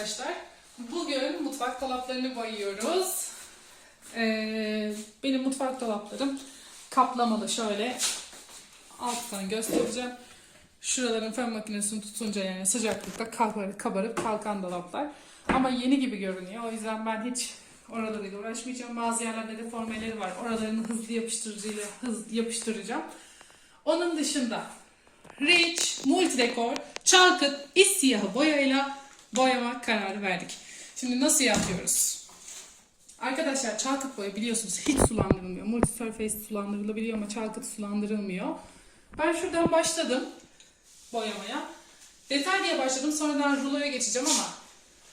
arkadaşlar. Bugün mutfak dolaplarını boyuyoruz. Ee, benim mutfak dolaplarım kaplamalı şöyle alttan göstereceğim. Şuraların fön makinesini tutunca yani sıcaklıkta kabarıp, kabarıp kalkan dolaplar. Ama yeni gibi görünüyor. O yüzden ben hiç oralarıyla uğraşmayacağım. Bazı yerlerde deformeleri var. Oralarını hızlı yapıştırıcıyla hız yapıştıracağım. Onun dışında Rich Multidecor Çalkıt iç siyahı boyayla boyama kararı verdik. Şimdi nasıl yapıyoruz? Arkadaşlar çalkıt boya biliyorsunuz hiç sulandırılmıyor. Multisurface sulandırılabiliyor ama çalkıt sulandırılmıyor. Ben şuradan başladım boyamaya. Detay diye başladım. Sonradan ruloya geçeceğim ama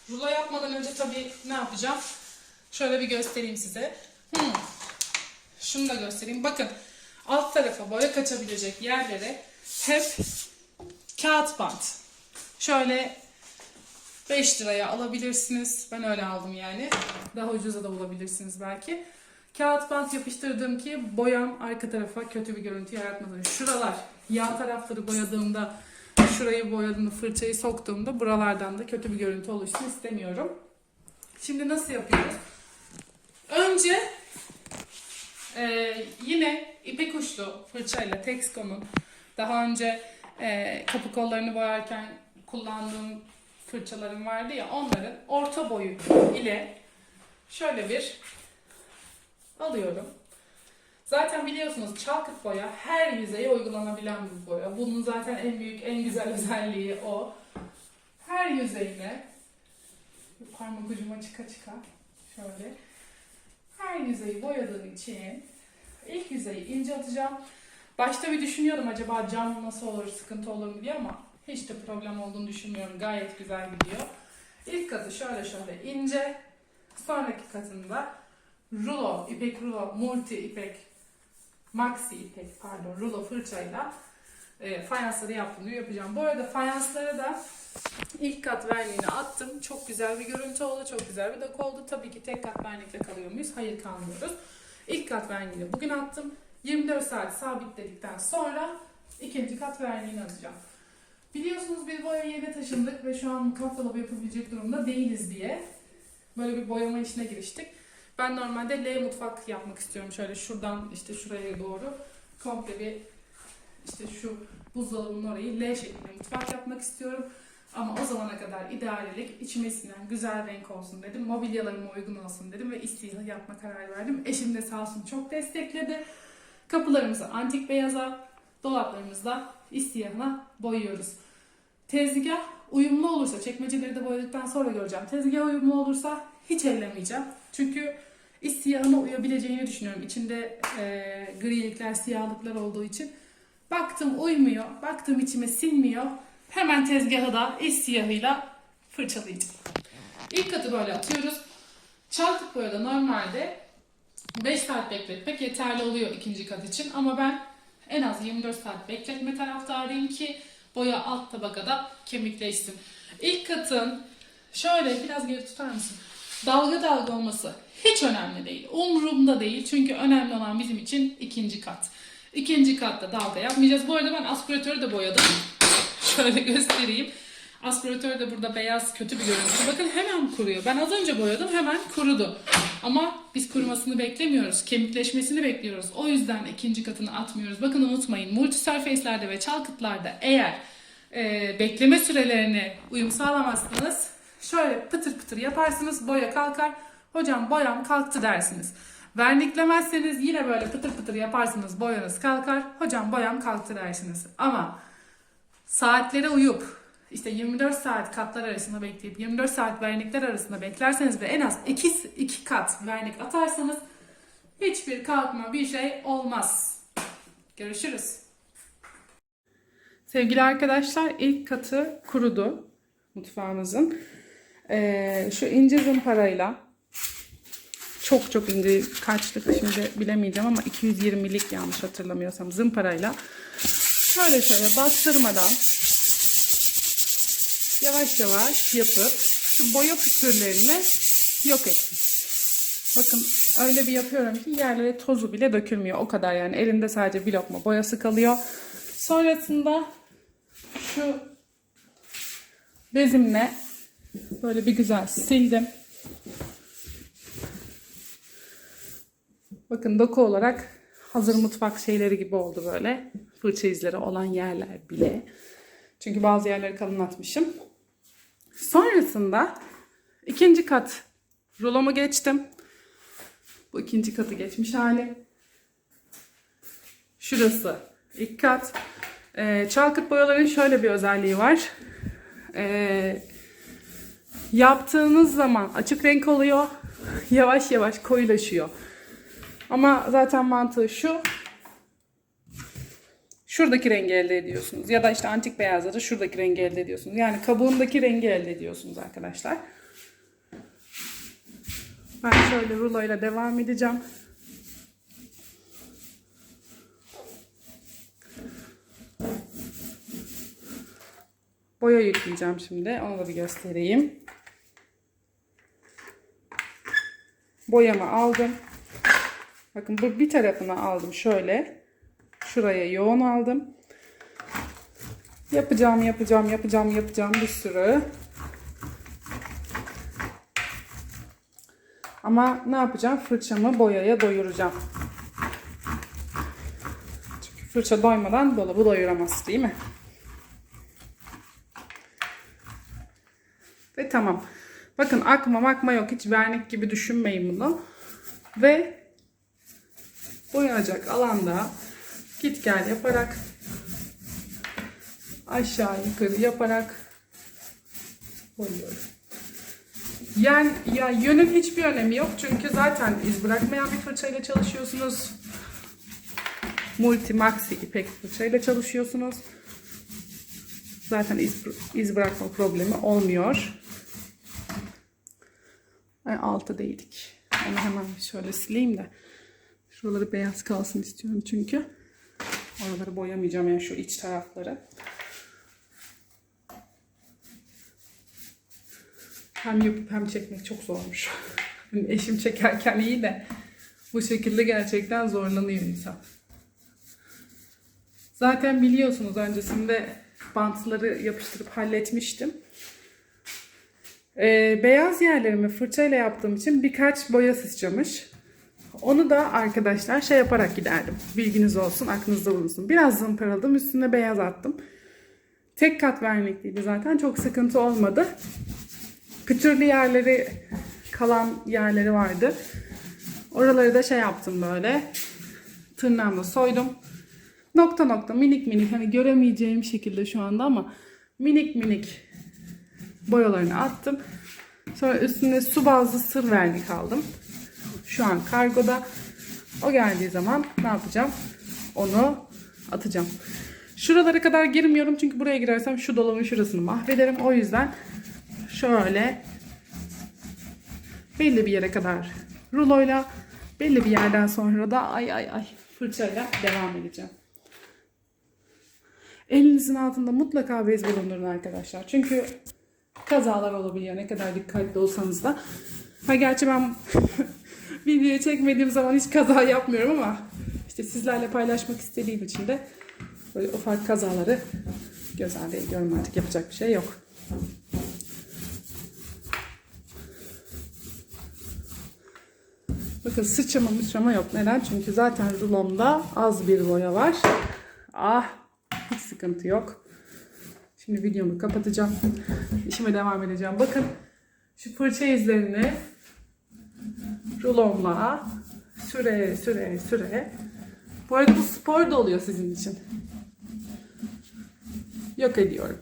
rulo yapmadan önce tabii ne yapacağım? Şöyle bir göstereyim size. Hmm. Şunu da göstereyim. Bakın alt tarafa boya kaçabilecek yerlere hep kağıt bant. Şöyle 5 liraya alabilirsiniz. Ben öyle aldım yani. Daha ucuza da bulabilirsiniz belki. Kağıt bant yapıştırdım ki boyam arka tarafa kötü bir görüntü yaratmasın. Şuralar yan tarafları boyadığımda şurayı boyadığımda fırçayı soktuğumda buralardan da kötü bir görüntü oluşsun istemiyorum. Şimdi nasıl yapıyoruz? Önce ee, yine ipek uçlu fırçayla Texco'nun daha önce e, kapı kollarını boyarken kullandığım fırçalarım vardı ya onların orta boyu ile şöyle bir alıyorum. Zaten biliyorsunuz çalkıt boya her yüzeye uygulanabilen bir boya. Bunun zaten en büyük, en güzel özelliği o. Her yüzeyine parmak ucuma çıka çıka şöyle her yüzeyi boyadığım için ilk yüzeyi ince atacağım. Başta bir düşünüyordum acaba cam nasıl olur, sıkıntı olur mu diye ama hiç de problem olduğunu düşünmüyorum. Gayet güzel gidiyor. İlk katı şöyle şöyle ince. Sonraki katında rulo, ipek rulo, multi ipek, maxi ipek pardon rulo fırçayla e, fayansları yaptığımı yapacağım. Bu arada fayanslara da ilk kat verniğini attım. Çok güzel bir görüntü oldu. Çok güzel bir doku oldu. Tabii ki tek kat vernikle kalıyor muyuz? Hayır kalmıyoruz. İlk kat verniğini bugün attım. 24 saat sabitledikten sonra ikinci kat verniğini atacağım. Biliyorsunuz bu eve yeni taşındık ve şu an mutfak dolabı yapabilecek durumda değiliz diye böyle bir boyama işine giriştik. Ben normalde L mutfak yapmak istiyorum. Şöyle şuradan işte şuraya doğru komple bir işte şu buzdolabının orayı L şeklinde mutfak yapmak istiyorum. Ama o zamana kadar ideallik içime sinen güzel renk olsun dedim. Mobilyalarıma uygun olsun dedim ve istihla yapma kararı verdim. Eşim de sağ olsun çok destekledi. Kapılarımızı antik beyaza, dolaplarımızı da istiyahına boyuyoruz. Tezgah uyumlu olursa, çekmeceleri de boyadıktan sonra göreceğim. Tezgah uyumlu olursa hiç ellemeyeceğim. Çünkü istiyahına uyabileceğini düşünüyorum. İçinde e, grilikler, siyahlıklar olduğu için. Baktım uymuyor, baktım içime sinmiyor. Hemen tezgahı da iç siyahıyla fırçalayacağım. İlk katı böyle atıyoruz. Çaltık boyada normalde 5 saat bekletmek yeterli oluyor ikinci kat için. Ama ben en az 24 saat bekletme taraftarıyım ki boya alt tabakada kemikleşsin. İlk katın şöyle biraz geri tutar mısın? Dalga dalga olması hiç önemli değil. Umurumda değil çünkü önemli olan bizim için ikinci kat. İkinci katta dalga yapmayacağız. Bu arada ben aspiratörü de boyadım. Şöyle göstereyim. Aspiratör de burada beyaz kötü bir görüntü. Bakın hemen kuruyor. Ben az önce boyadım hemen kurudu. Ama biz kurumasını beklemiyoruz. Kemikleşmesini bekliyoruz. O yüzden ikinci katını atmıyoruz. Bakın unutmayın multisurface'lerde ve çalkıtlarda eğer e, bekleme sürelerine uyum sağlamazsanız şöyle pıtır pıtır yaparsınız boya kalkar. Hocam boyam kalktı dersiniz. Verniklemezseniz yine böyle pıtır pıtır yaparsınız boyanız kalkar. Hocam boyam kalktı dersiniz. Ama saatlere uyup işte 24 saat katlar arasında bekleyip 24 saat vernikler arasında beklerseniz ve en az 2, 2 kat vernik atarsanız hiçbir kalkma bir şey olmaz. Görüşürüz. Sevgili arkadaşlar ilk katı kurudu mutfağımızın. Ee, şu ince zımparayla çok çok ince kaçlık şimdi bilemeyeceğim ama 220'lik yanlış hatırlamıyorsam zımparayla şöyle şöyle bastırmadan yavaş yavaş yapıp şu boya pütürlerini yok ettim. Bakın öyle bir yapıyorum ki yerlere tozu bile dökülmüyor. O kadar yani elinde sadece bir lokma boyası kalıyor. Sonrasında şu bezimle Böyle bir güzel sildim. Bakın doku olarak hazır mutfak şeyleri gibi oldu böyle. Fırça izleri olan yerler bile. Çünkü bazı yerleri kalınlatmışım. Sonrasında ikinci kat rulomu geçtim. Bu ikinci katı geçmiş hali. Şurası ilk kat. Ee, çalkıt boyaların şöyle bir özelliği var. Ee, yaptığınız zaman açık renk oluyor. Yavaş yavaş koyulaşıyor. Ama zaten mantığı şu. Şuradaki rengi elde ediyorsunuz. Ya da işte antik beyazda da şuradaki rengi elde ediyorsunuz. Yani kabuğundaki rengi elde ediyorsunuz arkadaşlar. Ben şöyle ruloyla devam edeceğim. Boya yükleyeceğim şimdi. Onu da bir göstereyim. Boyamı aldım. Bakın bu bir tarafını aldım şöyle. Şuraya yoğun aldım. Yapacağım, yapacağım, yapacağım, yapacağım bir sürü. Ama ne yapacağım? Fırçamı boyaya doyuracağım. Çünkü fırça doymadan dolabı doyuramaz değil mi? Ve tamam. Bakın akma makma yok. Hiç vernik gibi düşünmeyin bunu. Ve boyanacak alanda git gel yaparak aşağı yukarı yaparak boyuyorum. Yani ya yönün hiçbir önemi yok çünkü zaten iz bırakmayan bir fırçayla çalışıyorsunuz. Multi Maxi ipek fırçayla çalışıyorsunuz. Zaten iz, iz bırakma problemi olmuyor. Ay altı değdik. Onu hemen şöyle sileyim de. Şuraları beyaz kalsın istiyorum çünkü. Oraları boyamayacağım yani şu iç tarafları. Hem yapıp hem çekmek çok zormuş. Eşim çekerken iyi de bu şekilde gerçekten zorlanıyor insan. Zaten biliyorsunuz öncesinde bantları yapıştırıp halletmiştim. Ee, beyaz yerlerimi fırçayla yaptığım için birkaç boya sıçramış. Onu da arkadaşlar şey yaparak giderdim. Bilginiz olsun, aklınızda bulunsun. Biraz zımparaladım, üstüne beyaz attım. Tek kat vermekliydi zaten. Çok sıkıntı olmadı. Pütürlü yerleri, kalan yerleri vardı. Oraları da şey yaptım böyle. Tırnağımla soydum. Nokta nokta minik minik hani göremeyeceğim şekilde şu anda ama minik minik boyalarını attım. Sonra üstüne su bazlı sır vernik aldım. Şu an kargoda. O geldiği zaman ne yapacağım? Onu atacağım. Şuralara kadar girmiyorum çünkü buraya girersem şu dolabın şurasını mahvederim. O yüzden şöyle belli bir yere kadar ruloyla belli bir yerden sonra da ay ay ay fırçayla devam edeceğim. Elinizin altında mutlaka bez bulundurun arkadaşlar. Çünkü kazalar olabiliyor ne kadar dikkatli olsanız da. Ha gerçi ben video çekmediğim zaman hiç kaza yapmıyorum ama işte sizlerle paylaşmak istediğim için de böyle ufak kazaları göz ardı ediyorum artık yapacak bir şey yok. Bakın sıçrama mıçrama yok. Neden? Çünkü zaten rulomda az bir boya var. Ah hiç sıkıntı yok. Şimdi videomu kapatacağım. İşime devam edeceğim. Bakın şu fırça izlerini rulomla süre süre süre. Bu arada bu spor da oluyor sizin için. Yok ediyorum.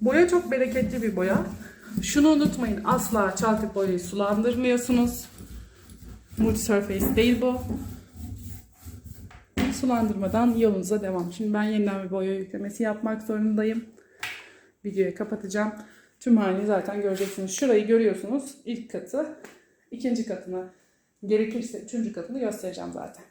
Boya çok bereketli bir boya. Şunu unutmayın asla çalkık boyayı sulandırmıyorsunuz. Multi surface değil bu. Sulandırmadan yolunuza devam. Şimdi ben yeniden bir boya yüklemesi yapmak zorundayım. Videoyu kapatacağım. Tüm halini zaten göreceksiniz. Şurayı görüyorsunuz. İlk katı. ikinci katını gerekirse üçüncü katını göstereceğim zaten.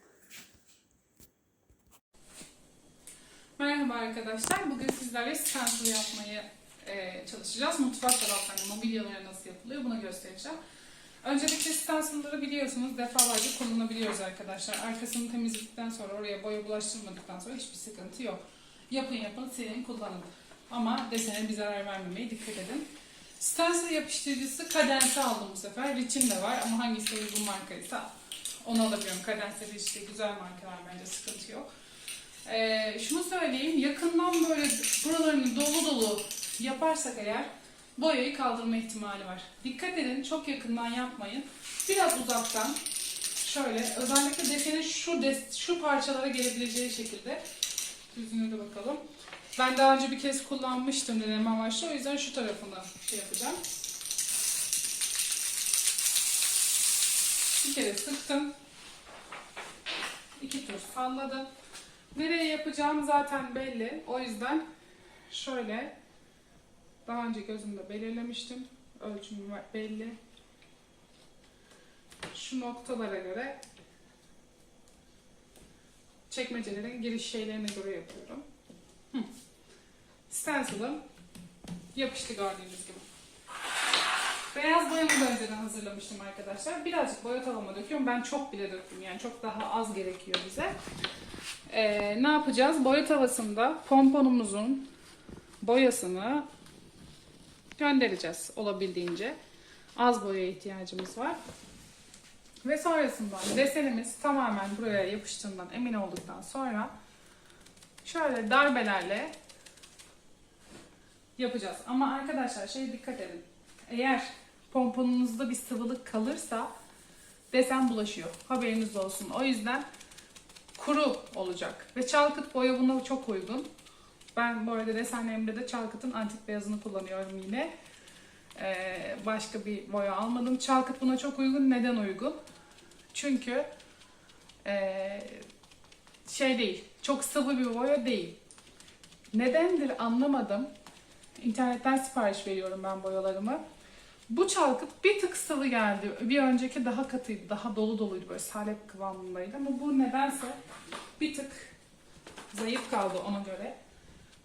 Merhaba arkadaşlar. Bugün sizlerle stencil yapmayı e, çalışacağız. Mutfak dolaplarının mobilyaları nasıl yapılıyor bunu göstereceğim. Öncelikle stencil'ları biliyorsunuz defalarca kullanabiliyoruz arkadaşlar. Arkasını temizledikten sonra oraya boya bulaştırmadıktan sonra hiçbir sıkıntı yok. Yapın yapın silin kullanın. Ama desene bir zarar vermemeye dikkat edin. Stencil yapıştırıcısı Cadence aldım bu sefer. Rich'in de var ama hangisi uygun markaysa onu alabiliyorum. Cadence işte güzel markalar bence sıkıntı yok. Ee, şunu söyleyeyim, yakından böyle buralarını dolu dolu yaparsak eğer boyayı kaldırma ihtimali var. Dikkat edin, çok yakından yapmayın. Biraz uzaktan şöyle, özellikle desenin şu des, şu parçalara gelebileceği şekilde düzünü de bakalım. Ben daha önce bir kez kullanmıştım deneme amaçlı, o yüzden şu tarafını şey yapacağım. Bir kere sıktım. İki tur salladım. Nereye yapacağım zaten belli. O yüzden şöyle daha önce gözümde belirlemiştim. Ölçümü var- belli. Şu noktalara göre çekmecelerin giriş şeylerine göre yapıyorum. Hı. Stencil'ım yapıştı gördüğünüz gibi. Beyaz boyamı da önceden hazırlamıştım arkadaşlar. Birazcık boya tavama döküyorum. Ben çok bile döktüm yani çok daha az gerekiyor bize. Ee, ne yapacağız? Boya tavasında pomponumuzun boyasını göndereceğiz olabildiğince. Az boya ihtiyacımız var. Ve sonrasında desenimiz tamamen buraya yapıştığından emin olduktan sonra şöyle darbelerle yapacağız. Ama arkadaşlar şeye dikkat edin. Eğer pomponunuzda bir sıvılık kalırsa desen bulaşıyor. Haberiniz olsun. O yüzden kuru olacak. Ve çalkıt boya buna çok uygun. Ben bu arada desenlerimde de çalkıtın antik beyazını kullanıyorum yine. Ee, başka bir boya almadım. Çalkıt buna çok uygun. Neden uygun? Çünkü ee, şey değil, çok sıvı bir boya değil. Nedendir anlamadım. İnternetten sipariş veriyorum ben boyalarımı. Bu çalkıt bir tık sıvı geldi. Bir önceki daha katıydı, daha dolu doluydu böyle salep kıvamındaydı ama bu nedense bir tık zayıf kaldı ona göre.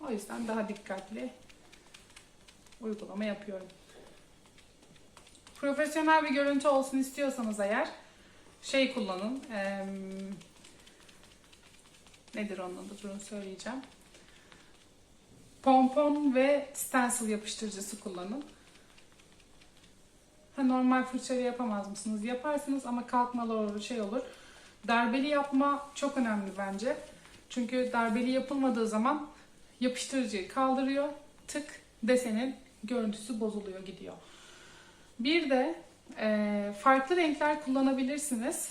O yüzden daha dikkatli uygulama yapıyorum. Profesyonel bir görüntü olsun istiyorsanız eğer şey kullanın. eee, nedir onun adı? Durun söyleyeceğim. Pompon ve stencil yapıştırıcısı kullanın. Ha, normal fırçayla yapamaz mısınız? Yaparsınız ama kalkmalı olur, şey olur. Darbeli yapma çok önemli bence. Çünkü darbeli yapılmadığı zaman yapıştırıcıyı kaldırıyor. Tık desenin görüntüsü bozuluyor gidiyor. Bir de e, farklı renkler kullanabilirsiniz.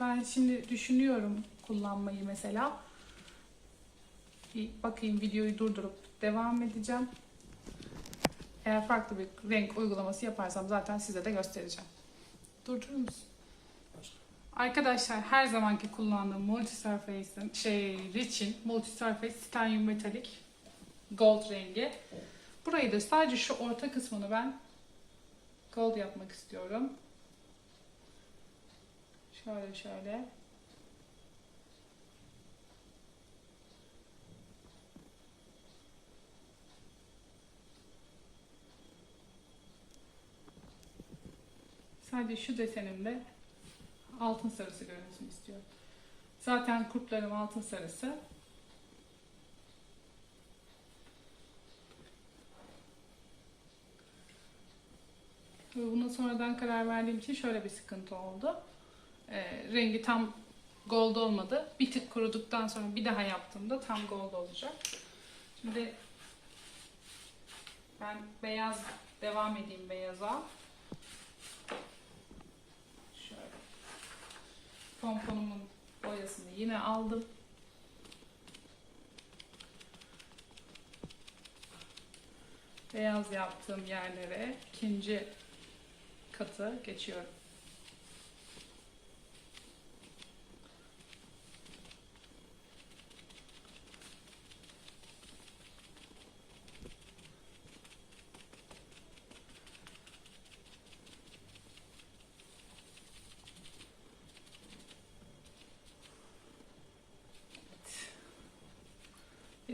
Ben şimdi düşünüyorum kullanmayı mesela. Bir bakayım videoyu durdurup devam edeceğim. Eğer farklı bir renk uygulaması yaparsam zaten size de göstereceğim. Durdurur musun? Arkadaşlar her zamanki kullandığım Multi Surface'in şey Rich'in Multi Surface Titanium Metallic Gold rengi. Burayı da sadece şu orta kısmını ben gold yapmak istiyorum. Şöyle şöyle. Sadece şu desenimde altın sarısı görünsün istiyorum. Zaten kurtlarım altın sarısı. Ve buna sonradan karar verdiğim için şöyle bir sıkıntı oldu. Ee, rengi tam gold olmadı. Bir tık kuruduktan sonra bir daha yaptığımda tam gold olacak. Şimdi ben beyaz devam edeyim beyaza. Şöyle. Pomponumun boyasını yine aldım. Beyaz yaptığım yerlere ikinci katı geçiyorum.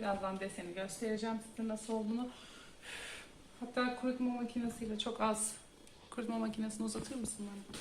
Birazdan deseni göstereceğim size nasıl olduğunu. Hatta kurutma makinesiyle çok az kurutma makinesini uzatır mısın bana?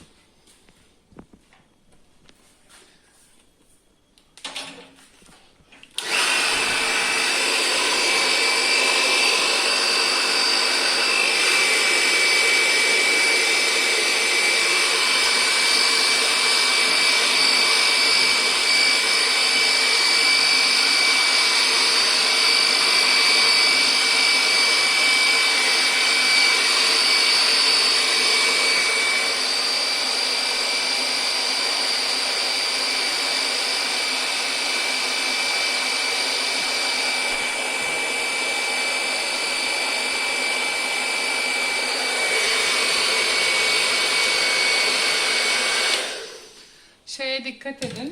şeye dikkat edin.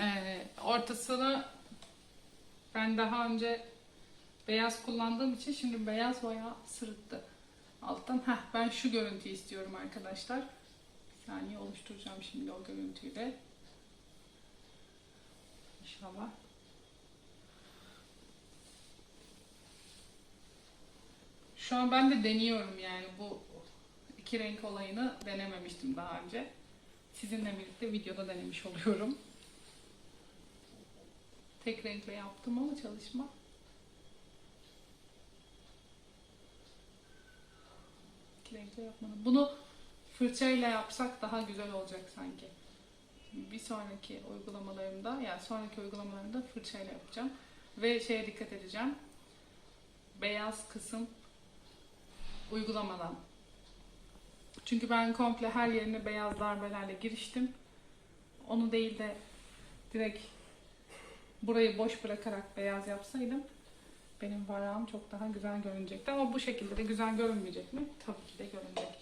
Ee, ortasını ben daha önce beyaz kullandığım için şimdi beyaz bayağı sırıttı. Alttan heh, ben şu görüntüyü istiyorum arkadaşlar. Bir saniye oluşturacağım şimdi o görüntüyü de. İnşallah. Şu an ben de deniyorum yani bu iki renk olayını denememiştim daha önce. Sizinle birlikte videoda denemiş oluyorum. Tek renkle yaptım ama çalışma. İki renkle yapmadım. Bunu fırçayla yapsak daha güzel olacak sanki. Bir sonraki uygulamalarımda, yani sonraki uygulamalarımda fırçayla yapacağım. Ve şeye dikkat edeceğim. Beyaz kısım uygulamadan. Çünkü ben komple her yerine beyaz darbelerle giriştim. Onu değil de direkt burayı boş bırakarak beyaz yapsaydım benim varağım çok daha güzel görünecekti. Ama bu şekilde de güzel görünmeyecek mi? Tabii ki de görünecek.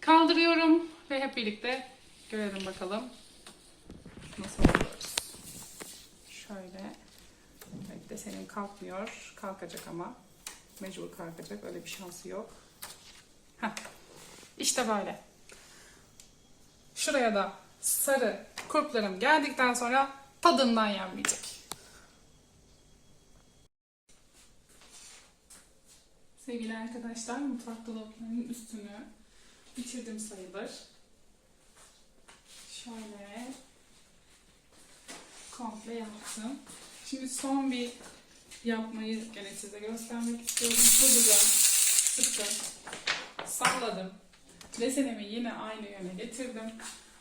Kaldırıyorum ve hep birlikte görelim bakalım nasıl oluyoruz. Şöyle. Bekle senin kalkmıyor. Kalkacak ama. Mecbur kalkacak. Öyle bir şansı yok. Heh. İşte böyle. Şuraya da sarı kurplarım geldikten sonra tadından yenmeyecek. Sevgili arkadaşlar, mutfak dolaplarının üstünü bitirdim sayılır. Şöyle komple yaptım. Şimdi son bir yapmayı gene size göstermek istiyorum. Hızlıca sıktım, salladım. Desenimi yine aynı yöne getirdim.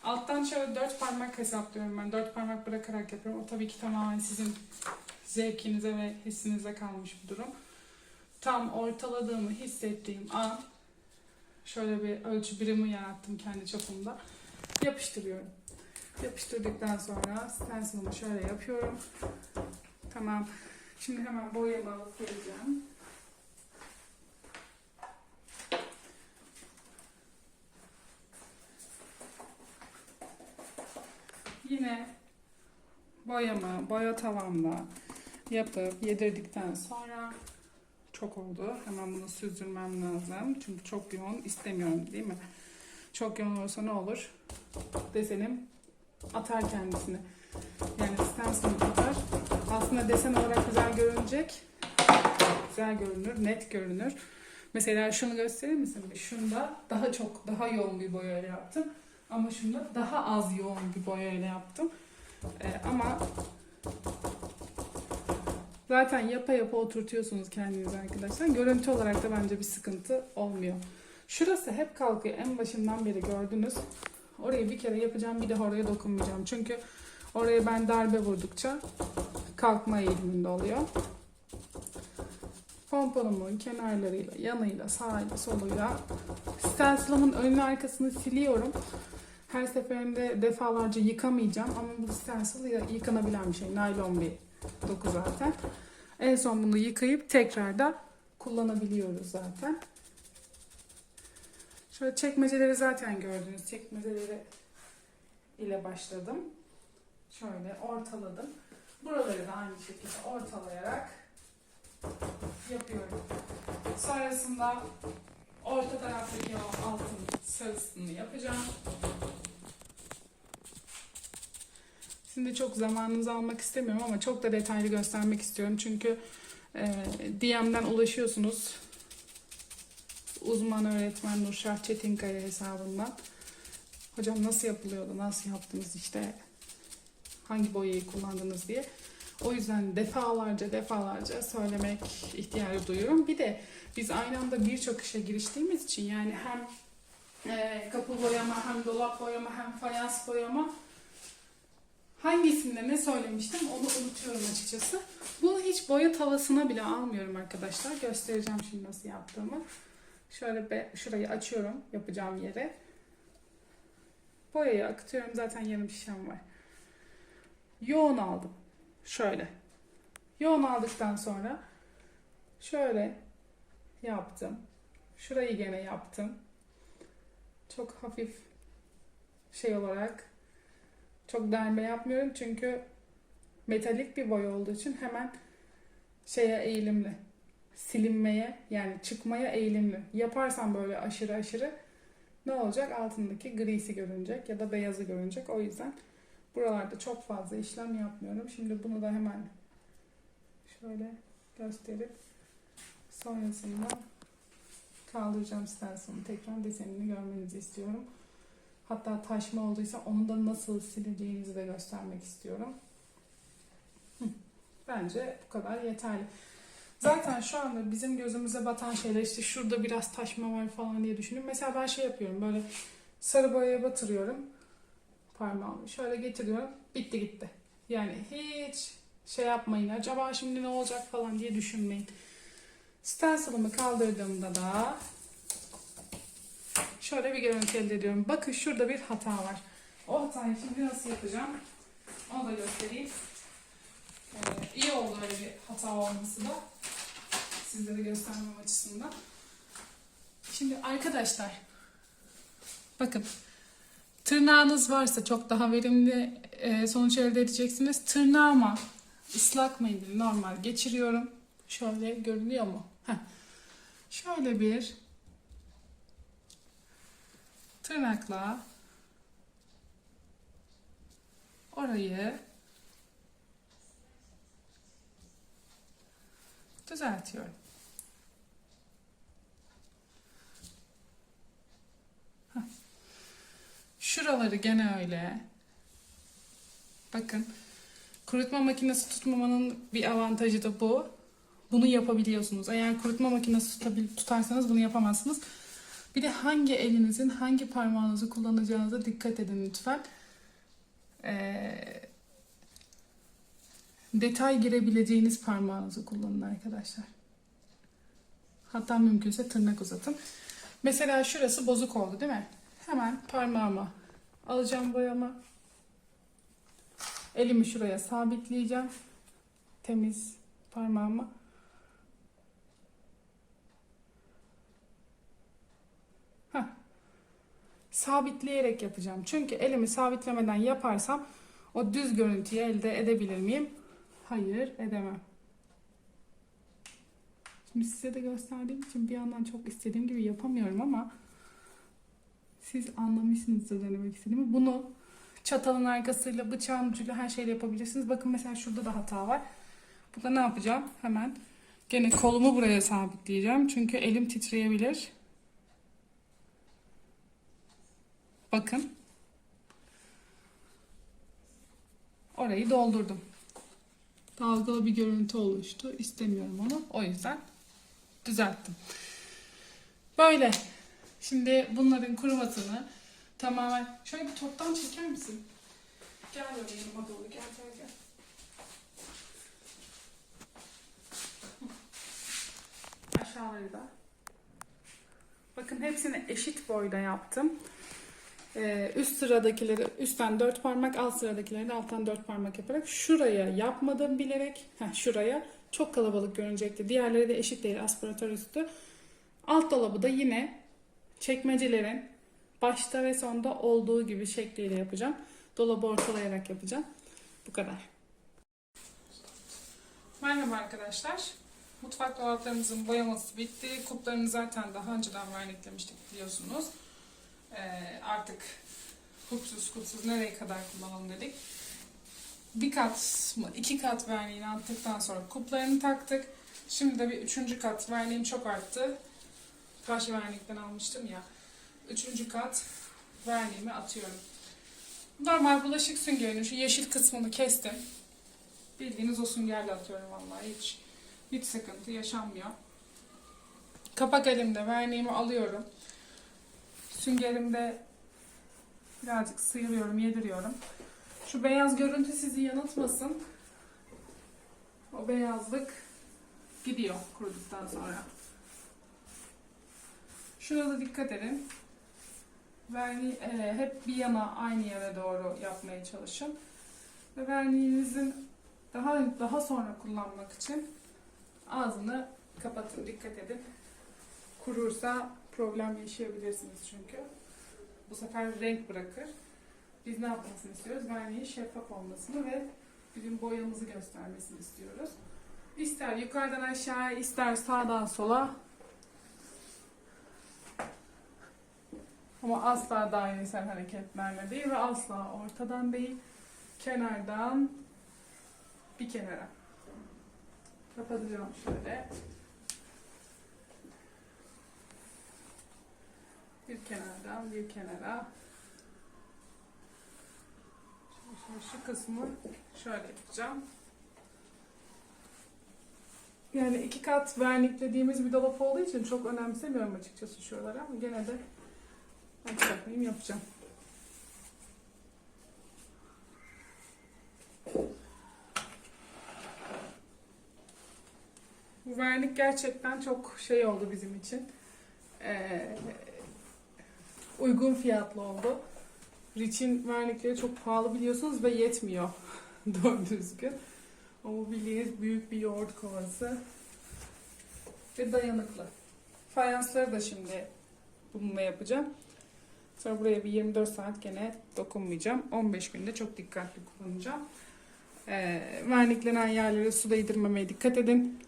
Alttan şöyle dört parmak hesaplıyorum ben. Dört parmak bırakarak yapıyorum. O tabii ki tamamen sizin zevkinize ve hissinize kalmış bir durum. Tam ortaladığımı hissettiğim an şöyle bir ölçü birimi yarattım kendi çapımda. Yapıştırıyorum. Yapıştırdıktan sonra stencil'ımı şöyle yapıyorum. Tamam. Şimdi hemen boyamı alıp geleceğim. Yine boyamı boya tavamla yapıp yedirdikten sonra çok oldu. Hemen bunu süzdürmem lazım. Çünkü çok yoğun istemiyorum değil mi? Çok yoğun olursa ne olur? Desenim atar kendisini. Yani stencil'ım atar. Aslında desen olarak güzel görünecek. Güzel görünür, net görünür. Mesela şunu gösterir misin? Şunda daha çok, daha yoğun bir boyayla yaptım. Ama şunda daha az yoğun bir boyayla yaptım. Ee, ama zaten yapa yapa oturtuyorsunuz kendinizi arkadaşlar. Görüntü olarak da bence bir sıkıntı olmuyor. Şurası hep kalkıyor. En başından beri gördünüz. Orayı bir kere yapacağım bir daha oraya dokunmayacağım. Çünkü oraya ben darbe vurdukça kalkma eğiliminde oluyor. Pomponumun kenarlarıyla, yanıyla, sağıyla, soluyla stencil'ımın önünü arkasını siliyorum. Her seferinde defalarca yıkamayacağım ama bu stencil yıkanabilen bir şey. Naylon bir doku zaten. En son bunu yıkayıp tekrar da kullanabiliyoruz zaten. Şöyle çekmeceleri zaten gördünüz. Çekmeceleri ile başladım. Şöyle ortaladım. Buraları da aynı şekilde ortalayarak yapıyorum. Sonrasında orta taraftaki o altın sarısını yapacağım. Şimdi çok zamanınızı almak istemiyorum ama çok da detaylı göstermek istiyorum. Çünkü e, DM'den ulaşıyorsunuz. Uzman öğretmen Nurşah Çetinkaya hesabından. Hocam nasıl yapılıyordu, nasıl yaptınız işte, hangi boyayı kullandınız diye. O yüzden defalarca defalarca söylemek ihtiyacı duyuyorum. Bir de biz aynı anda birçok işe giriştiğimiz için yani hem e, kapı boyama, hem dolap boyama, hem fayans boyama hangisinde ne söylemiştim onu unutuyorum açıkçası. Bunu hiç boya tavasına bile almıyorum arkadaşlar. Göstereceğim şimdi nasıl yaptığımı. Şöyle be, şurayı açıyorum yapacağım yere. Boyayı akıtıyorum. Zaten yarım şişem var. Yoğun aldım. Şöyle. Yoğun aldıktan sonra şöyle yaptım. Şurayı gene yaptım. Çok hafif şey olarak Çok derme yapmıyorum çünkü metalik bir boya olduğu için hemen şeye eğilimli. Silinmeye yani çıkmaya eğilimli. Yaparsam böyle aşırı aşırı ne olacak? Altındaki grisi görünecek ya da beyazı görünecek. O yüzden buralarda çok fazla işlem yapmıyorum. Şimdi bunu da hemen şöyle gösterip sonrasında kaldıracağım stencil'ın tekrar desenini görmenizi istiyorum. Hatta taşma olduysa onu da nasıl sileceğinizi de göstermek istiyorum. Bence bu kadar yeterli. Zaten şu anda bizim gözümüze batan şeyler işte şurada biraz taşma var falan diye düşünün. Mesela ben şey yapıyorum böyle sarı boyaya batırıyorum parmağımı. Şöyle getiriyorum. Bitti gitti. Yani hiç şey yapmayın. Acaba şimdi ne olacak falan diye düşünmeyin. Stencil'ımı kaldırdığımda da şöyle bir görüntü elde ediyorum. Bakın şurada bir hata var. O hatayı şimdi nasıl yapacağım? Onu da göstereyim. Ee, iyi oldu öyle bir hata olması da. Sizlere göstermem açısından. Şimdi arkadaşlar bakın tırnağınız varsa çok daha verimli e, sonuç elde edeceksiniz. Tırnağıma ıslak mendil normal geçiriyorum. Şöyle görünüyor mu? Heh. Şöyle bir tırnakla orayı düzeltiyorum. Heh. Şuraları gene öyle. Bakın. Kurutma makinesi tutmamanın bir avantajı da bu. Bunu yapabiliyorsunuz. Eğer kurutma makinesi tutabil- tutarsanız bunu yapamazsınız. Bir de hangi elinizin hangi parmağınızı kullanacağınıza dikkat edin lütfen. Ee, detay girebileceğiniz parmağınızı kullanın arkadaşlar. Hatta mümkünse tırnak uzatın. Mesela şurası bozuk oldu değil mi? Hemen parmağıma alacağım boyama. Elimi şuraya sabitleyeceğim. Temiz parmağıma. Heh. Sabitleyerek yapacağım. Çünkü elimi sabitlemeden yaparsam o düz görüntüyü elde edebilir miyim? Hayır, edemem. Şimdi size de gösterdiğim için bir yandan çok istediğim gibi yapamıyorum ama siz anlamışsınızdır denemek istediğimi. Bunu çatalın arkasıyla, bıçağın ucuyla her şeyle yapabilirsiniz. Bakın mesela şurada da hata var. Burada ne yapacağım? Hemen gene kolumu buraya sabitleyeceğim. Çünkü elim titreyebilir. Bakın. Orayı doldurdum. Dalgalı bir görüntü oluştu. İstemiyorum onu. O yüzden düzelttim. Böyle. Şimdi bunların kurumasını tamamen... Şöyle bir toptan çeker misin? Gel böyle yanıma doğru. Gel gel gel. Aşağıları da. Bakın hepsini eşit boyda yaptım. Ee, üst sıradakileri üstten 4 parmak, alt sıradakileri de alttan 4 parmak yaparak şuraya yapmadım bilerek. Heh, şuraya çok kalabalık görünecekti. Diğerleri de eşit değil aspiratör üstü. Alt dolabı da yine çekmecelerin başta ve sonda olduğu gibi şekliyle yapacağım. Dolabı ortalayarak yapacağım. Bu kadar. Merhaba arkadaşlar. Mutfak dolaplarımızın boyaması bitti. Kuplarını zaten daha önceden verniklemiştik biliyorsunuz. Ee, artık kupsuz kupsuz nereye kadar kullanalım dedik. Bir kat mı iki kat verniğini attıktan sonra kuplarını taktık. Şimdi de bir üçüncü kat verniğim çok arttı. Taş vernikten almıştım ya. Üçüncü kat verniğimi atıyorum. Normal bulaşık süngerinin şu yeşil kısmını kestim. Bildiğiniz o süngerle atıyorum vallahi hiç hiç sıkıntı yaşanmıyor. Kapak elimde verniğimi alıyorum. Süngerimde birazcık sıyırıyorum, yediriyorum. Şu beyaz görüntü sizi yanıltmasın. O beyazlık gidiyor kuruduktan sonra. Şurada dikkat edin. Verni e, hep bir yana aynı yere doğru yapmaya çalışın. Ve verniğinizin daha daha sonra kullanmak için ağzını kapatın. Dikkat edin. Kurursa problem yaşayabilirsiniz çünkü. Bu sefer renk bırakır. Biz ne yapmasını istiyoruz? Verniğin şeffaf olmasını ve bizim boyamızı göstermesini istiyoruz. İster yukarıdan aşağıya, ister sağdan sola. Ama asla dairesel hareketlerle değil ve asla ortadan değil. Kenardan bir kenara. Kapatacağım şöyle. Bir kenardan bir kenara. Şu kısmı şöyle yapacağım. Yani iki kat verniklediğimiz bir dolap olduğu için çok önemsemiyorum açıkçası şuraları ama gene de aç yapmayayım yapacağım. Bu vernik gerçekten çok şey oldu bizim için. Ee, uygun fiyatlı oldu. Rich'in vernikleri çok pahalı biliyorsunuz ve yetmiyor doğru düzgün. Ama bildiğiniz büyük bir yoğurt kovası ve dayanıklı. Fayansları da şimdi bununla yapacağım. Sonra buraya bir 24 saat gene dokunmayacağım. 15 günde çok dikkatli kullanacağım. Ee, verniklenen yerlere su değdirmemeye dikkat edin.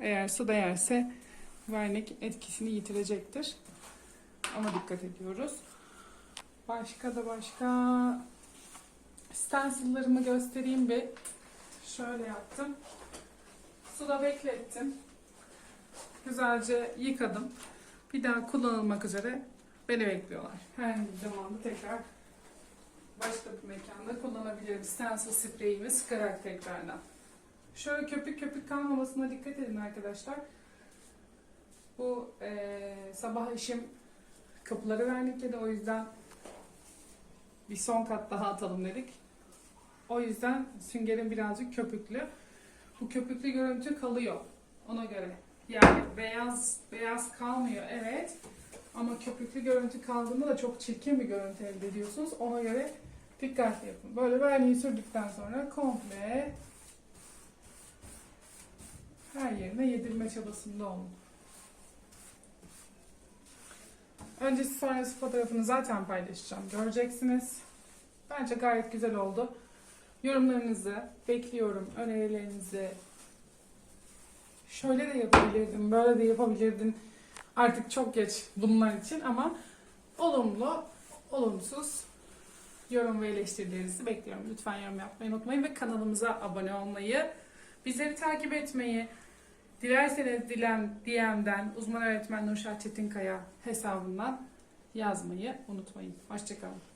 Eğer su değerse vernik etkisini yitirecektir. Ama dikkat ediyoruz. Başka da başka stencil'larımı göstereyim bir. Şöyle yaptım. Suda beklettim. Güzelce yıkadım. Bir daha kullanılmak üzere beni bekliyorlar. Bir zamanda tekrar başka bir mekanda kullanabilirim. Stencil spreyimi sıkarak tekrardan. Şöyle köpük köpük kalmamasına dikkat edin arkadaşlar. Bu eee, sabah işim kapıları vernikledi o yüzden bir son kat daha atalım dedik. O yüzden süngerim birazcık köpüklü. Bu köpüklü görüntü kalıyor ona göre. Yani beyaz beyaz kalmıyor evet. Ama köpüklü görüntü kaldığında da çok çirkin bir görüntü elde ediyorsunuz. Ona göre dikkatli yapın. Böyle verniği sürdükten sonra komple her yerine yedirme çabasında olun. Öncesi sonrası fotoğrafını zaten paylaşacağım. Göreceksiniz. Bence gayet güzel oldu. Yorumlarınızı bekliyorum. Önerilerinizi. Şöyle de yapabilirdim, böyle de yapabilirdin. Artık çok geç bunlar için ama olumlu, olumsuz yorum ve eleştirilerinizi bekliyorum. Lütfen yorum yapmayı unutmayın ve kanalımıza abone olmayı, bizleri takip etmeyi, dilerseniz dilem, DM'den uzman öğretmen Nurşat Çetinkaya hesabından yazmayı unutmayın. Hoşçakalın.